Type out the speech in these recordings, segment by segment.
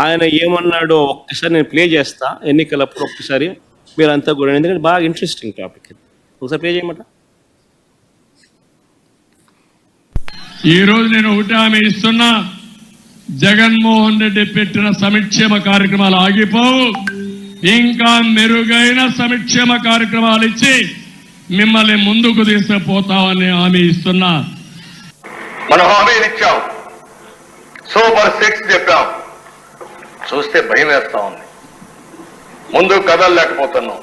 ఆయన ఏమన్నాడో ఒక్కసారి నేను ప్లే చేస్తా. ఎన్నికలప్పుడు ఒక్కసారి మీరంతా కూడా ఎందుకంటే బాగా ఇంట్రెస్టింగ్ టాపిక్ ఇది. ఒకసారి ప్లే చేయమంట? ఈ రోజు నేను ఒకటి హామీ ఇస్తున్నా. జగన్మోహన్ రెడ్డి పెట్టిన సంక్షేమ కార్యక్రమాలు ఆగిపోవు. ఇంకా మెరుగైన సంక్షేమ కార్యక్రమాలు ఇచ్చి మిమ్మల్ని ముందుకు తీసుకుపోతామని హామీ ఇస్తున్నా. మనం హామీలు ఇచ్చాం. సూపర్ సిక్స్ చెప్పాం. చూస్తే భయం వేస్తా ఉంది. ముందు కదలలేకపోతున్నాం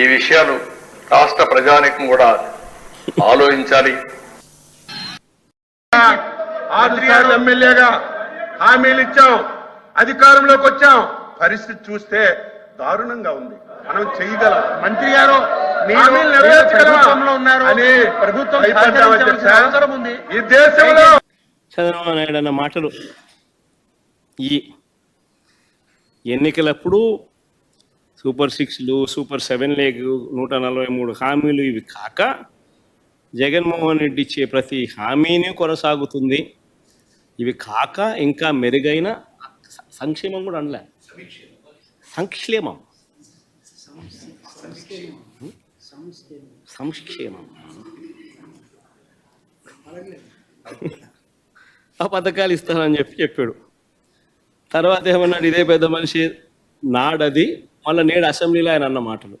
ఈ విషయాలు రాష్ట్ర ప్రజానికం కూడా ఆలోచించాలి. ఎమ్మెల్యేగా హామీలు ఇచ్చాం అధికారంలోకి వచ్చాం పరిస్థితి చూస్తే దారుణంగా ఉంది. మనం చేయగలం. మంత్రి గారు చంద్రబాబు నాయుడు అన్న మాటలు ఈ ఎన్నికలప్పుడు సూపర్ సిక్స్లు సూపర్ సెవెన్ లేగ్ నూట నలభై మూడు హామీలు ఇవి కాక జగన్మోహన్ రెడ్డి ఇచ్చే ప్రతి హామీని కొనసాగుతుంది. ఇవి కాక ఇంకా మెరుగైన సంక్షేమం కూడా అనలే. సంక్షేమం. సంక్షేమం. ఆ పథకాలు ఇస్తానని చెప్పి చెప్పాడు. తర్వాత ఏమన్నాడు ఇదే పెద్ద మనిషి నాడది. మళ్ళీ నేడు అసెంబ్లీలో ఆయన అన్న మాటలు.